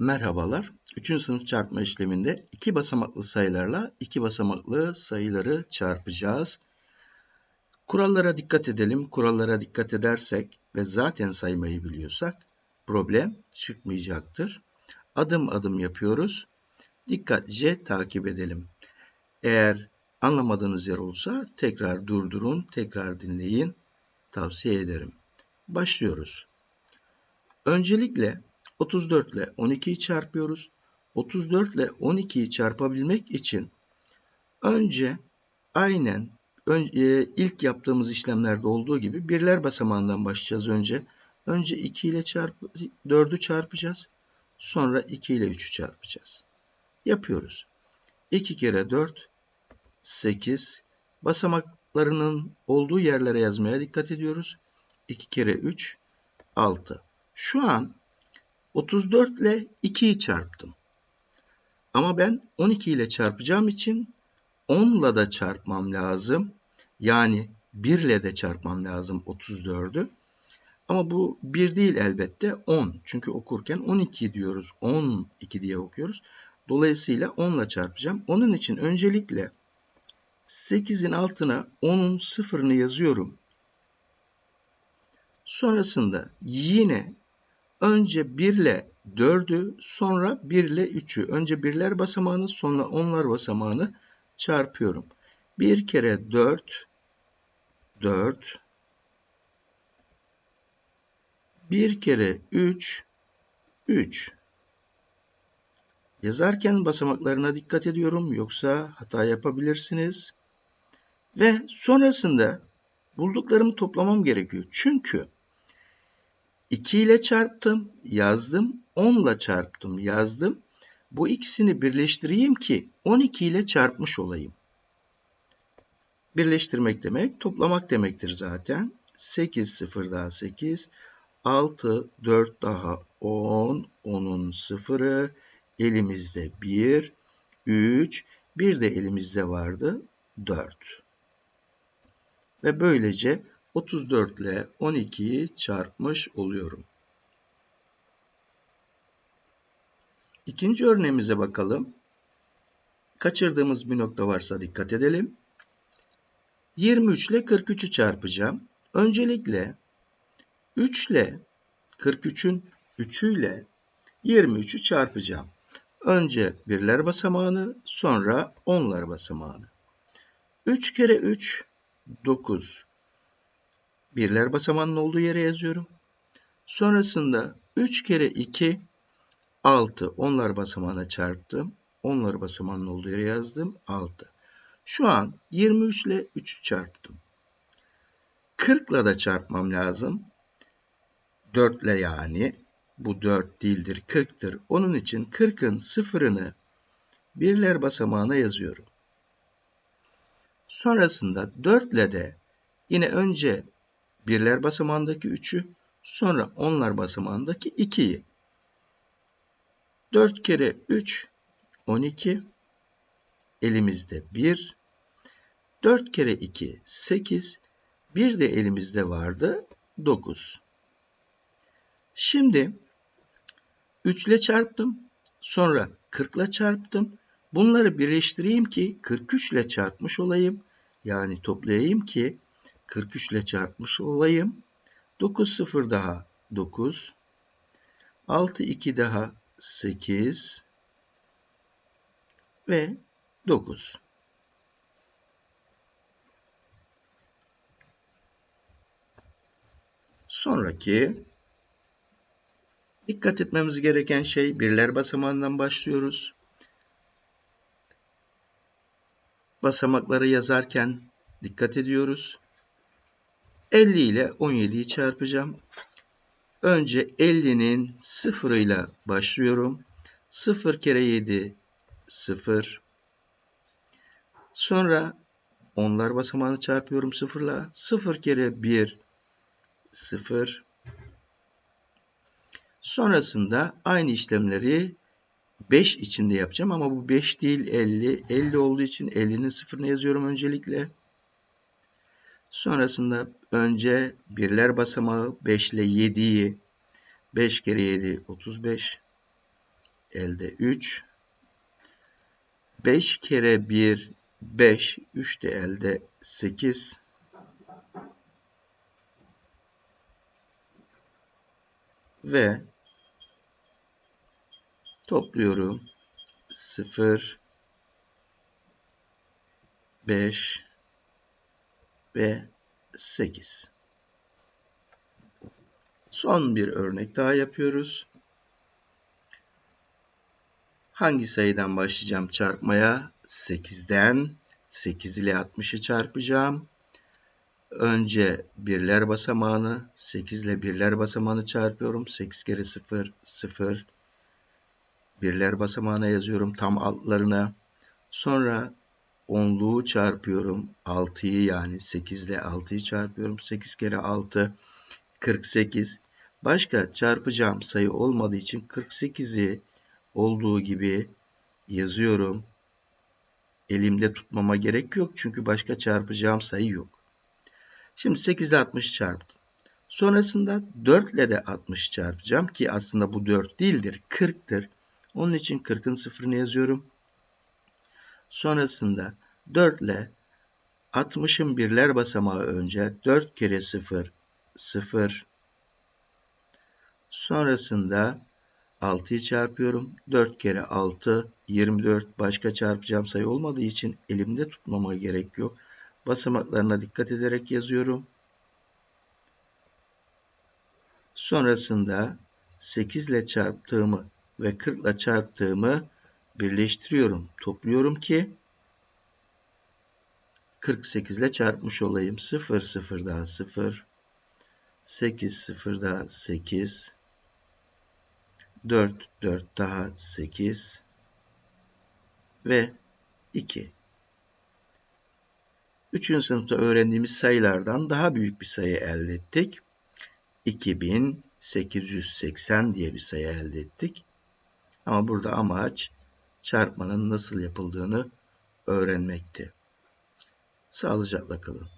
Merhabalar. 3. sınıf çarpma işleminde iki basamaklı sayılarla iki basamaklı sayıları çarpacağız. Kurallara dikkat edelim. Kurallara dikkat edersek ve zaten saymayı biliyorsak problem çıkmayacaktır. Adım adım yapıyoruz. Dikkatlice takip edelim. Eğer anlamadığınız yer olsa tekrar durdurun, tekrar dinleyin. Tavsiye ederim. Başlıyoruz. Öncelikle 34 ile 12'yi çarpıyoruz. 34 ile 12'yi çarpabilmek için önce aynen ön, e, ilk yaptığımız işlemlerde olduğu gibi birler basamağından başlayacağız önce. Önce 2 ile çarp 4'ü çarpacağız. Sonra 2 ile 3'ü çarpacağız. Yapıyoruz. 2 kere 4 8 basamaklarının olduğu yerlere yazmaya dikkat ediyoruz. 2 kere 3 6. Şu an 34 ile 2'yi çarptım. Ama ben 12 ile çarpacağım için 10 ile de çarpmam lazım. Yani 1 ile de çarpmam lazım 34'ü. Ama bu 1 değil elbette 10. Çünkü okurken 12 diyoruz. 12 diye okuyoruz. Dolayısıyla 10 ile çarpacağım. Onun için öncelikle 8'in altına 10'un sıfırını yazıyorum. Sonrasında yine Önce 1 ile 4'ü sonra 1 ile 3'ü. Önce birler basamağını sonra onlar basamağını çarpıyorum. 1 kere 4 4 1 kere 3 3 Yazarken basamaklarına dikkat ediyorum yoksa hata yapabilirsiniz. Ve sonrasında bulduklarımı toplamam gerekiyor. Çünkü 2 ile çarptım, yazdım. 10 ile çarptım, yazdım. Bu ikisini birleştireyim ki 12 ile çarpmış olayım. Birleştirmek demek, toplamak demektir zaten. 8, 0 daha 8, 6, 4 daha 10, 10'un sıfırı, elimizde 1, 3, bir de elimizde vardı 4. Ve böylece 34 ile 12'yi çarpmış oluyorum. İkinci örneğimize bakalım. Kaçırdığımız bir nokta varsa dikkat edelim. 23 ile 43'ü çarpacağım. Öncelikle 3 ile 43'ün 3'ü ile 23'ü çarpacağım. Önce birler basamağını sonra onlar basamağını. 3 kere 3 9 birler basamağının olduğu yere yazıyorum. Sonrasında 3 kere 2 6 onlar basamağına çarptım. Onlar basamağının olduğu yere yazdım. 6. Şu an 23 ile 3'ü çarptım. 40 ile de çarpmam lazım. 4 ile yani. Bu 4 değildir 40'tır. Onun için 40'ın sıfırını birler basamağına yazıyorum. Sonrasında 4 ile de yine önce birler basamağındaki 3'ü sonra onlar basamağındaki 2'yi. 4 kere 3 12 elimizde 1 4 kere 2 8 bir de elimizde vardı 9. Şimdi 3 ile çarptım. Sonra 40 ile çarptım. Bunları birleştireyim ki 43 ile çarpmış olayım. Yani toplayayım ki 43 ile çarpmış olayım. 9 0 daha 9. 6 2 daha 8 ve 9. Sonraki dikkat etmemiz gereken şey birler basamağından başlıyoruz. Basamakları yazarken dikkat ediyoruz. 50 ile 17'yi çarpacağım. Önce 50'nin sıfırıyla başlıyorum. 0 kere 7 0. Sonra onlar basamağını çarpıyorum sıfırla. 0 kere 1 0. Sonrasında aynı işlemleri 5 içinde yapacağım ama bu 5 değil 50. 50 olduğu için 50'nin sıfırını yazıyorum öncelikle. Sonrasında önce birler basamağı 5 ile 7'yi 5 kere 7 35 elde 3. 5 kere 1 5. 3 de elde 8. Ve topluyorum. 0 5 ve 8. Son bir örnek daha yapıyoruz. Hangi sayıdan başlayacağım çarpmaya? 8'den 8 ile 60'ı çarpacağım. Önce birler basamağını 8 ile birler basamağını çarpıyorum. 8 kere 0 0 birler basamağına yazıyorum tam altlarına. Sonra onluğu çarpıyorum. 6'yı yani 8 ile 6'yı çarpıyorum. 8 kere 6 48. Başka çarpacağım sayı olmadığı için 48'i olduğu gibi yazıyorum. Elimde tutmama gerek yok çünkü başka çarpacağım sayı yok. Şimdi 8 ile 60 çarptım. Sonrasında 4 ile de 60 çarpacağım ki aslında bu 4 değildir, 40'tır. Onun için 40'ın sıfırını yazıyorum. Sonrasında 4 ile 60'ın birler basamağı önce 4 kere 0 0 sonrasında 6'yı çarpıyorum. 4 kere 6 24 başka çarpacağım sayı olmadığı için elimde tutmama gerek yok. Basamaklarına dikkat ederek yazıyorum. Sonrasında 8 ile çarptığımı ve 40 ile çarptığımı birleştiriyorum. Topluyorum ki 48 ile çarpmış olayım. 0 0 daha 0 8 0 daha 8 4 4 daha 8 ve 2. Üçüncü sınıfta öğrendiğimiz sayılardan daha büyük bir sayı elde ettik. 2880 diye bir sayı elde ettik. Ama burada amaç çarpmanın nasıl yapıldığını öğrenmekti. Sağlıcakla kalın.